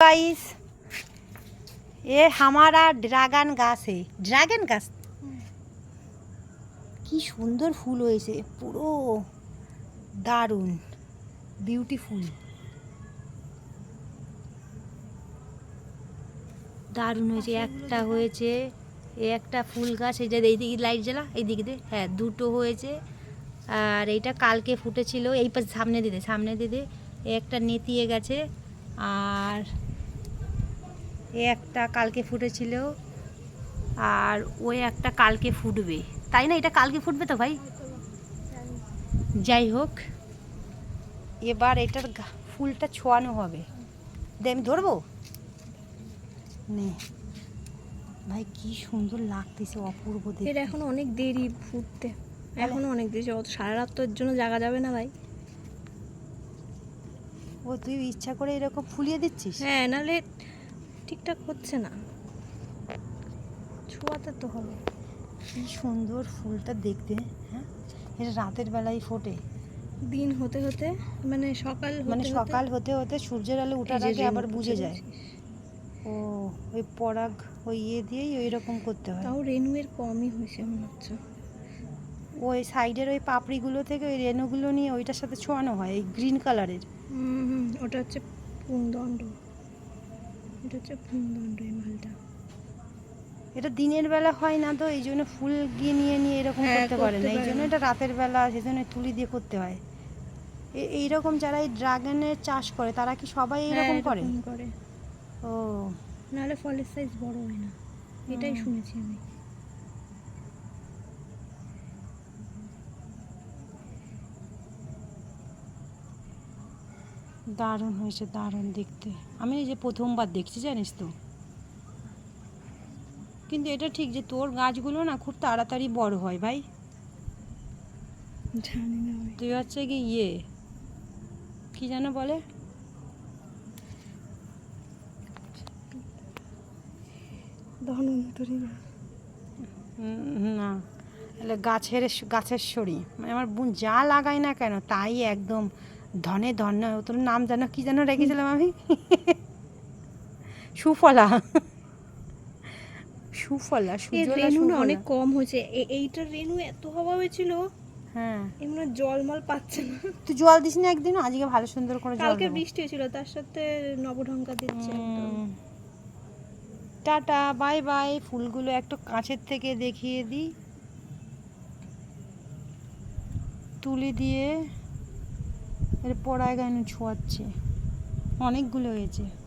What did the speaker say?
Guys ये हमारा dragon গাছ है ড্রাগন গাছ কি সুন্দর ফুল হয়েছে পুরো দারুণ বিউটিফুল দারুণ হয়েছে একটা হয়েছে এ একটা ফুল গাছ এই যে এইদিকে লাইট জ্বালা এইদিকে দে হ্যাঁ দুটো হয়েছে আর এইটা কালকে ফুটেছিল এই পাশে সামনে দিদে সামনে দিদে এ একটা নেতিয়ে গেছে আর এ একটা কালকে ফুটেছিল আর ওই একটা কালকে ফুটবে। তাই না? এটা কালকে ফুটবে তো ভাই? যাই হোক এবার এটার ফুলটা ছোঁয়ানো হবে। দে আমি ধরবো? নে। ভাই কি সুন্দর লাগতেছে অপূর্ব এর এখন অনেক দেরি ফুটতে। এখনও অনেক দেরি অত সারা রাত তোর জন্য জাগা যাবে না ভাই। ও তুই ইচ্ছা করে এরকম ফুলিয়ে দিচ্ছিস? হ্যাঁ নাহলে ঠিকঠাক হচ্ছে না। ছোঁয়াতে তো হবে। কি সুন্দর ফুলটা দেখতে হ্যাঁ? এটা রাতের বেলায় ফোটে। দিন হতে হতে মানে সকাল মানে সকাল হতে হতে সূর্যের আলো উঠার আগে আবার বুঝে যায়। ও ওই পরাগ ওই ইয়ে দিয়েই ওই রকম করতে হয়। তাও রেনুয়ের কমই হয়েছে মনে হচ্ছে। ওই সাইডের ওই পাপড়িগুলো থেকে ওই রেণুগুলো নিয়ে ওইটার সাথে ছোঁয়ানো হয় এই গ্রিন কালারের। ওটা হচ্ছে পুংদণ্ড। এটা হচ্ছে ফুলদণ্ড এই মালটা। এটা দিনের বেলা হয় না তো এই জন্য ফুল গিয়ে নিয়ে নিয়ে এরকম হ্যাঁ, করতে পারে না। এই জন্য এটা রাতের বেলা সেজন্য তুলি দিয়ে করতে হয়। এইরকম যারা এই ড্রাগনের চাষ করে তারা কি সবাই এরকম হ্যাঁ, করে করে। ও। নাহলে ফলের সাইজ বড় হয় না। এটাই শুনেছি আমি। দারুণ হয়েছে দারুণ দেখতে। আমি এই যে প্রথমবার দেখছি জানিস তো? কিন্তু এটা ঠিক যে তোর গাছগুলো না খুব তাড়াতাড়ি বড় হয় ভাই। তুই হচ্ছে কি ইয়ে কি যেন বলে? না গাছের গাছের শরী মানে আমার বোন যা লাগাই না কেন তাই একদম ধনে ধন্য তোর নাম যেন কি যেন রেখেছিলাম আমি? সুফলা। সুফলা রেনু অনেক কম হয়েছে। এইটার রেনু এত হওয়া হয়েছিল হ্যাঁ। এমন জলমল পাচ্ছে না। তুই জল দিস না একদিন আজকে ভালো সুন্দর করে জল কালকে বৃষ্টি হয়েছিল তার সাথে নবঢঙ্কা দিচ্ছে টাটা বাই বাই। ফুলগুলো একটু কাছের থেকে দেখিয়ে দিই। তুলি দিয়ে এর পড়ায় গায়ে ছোঁয়াচ্ছে। অনেকগুলো হয়েছে।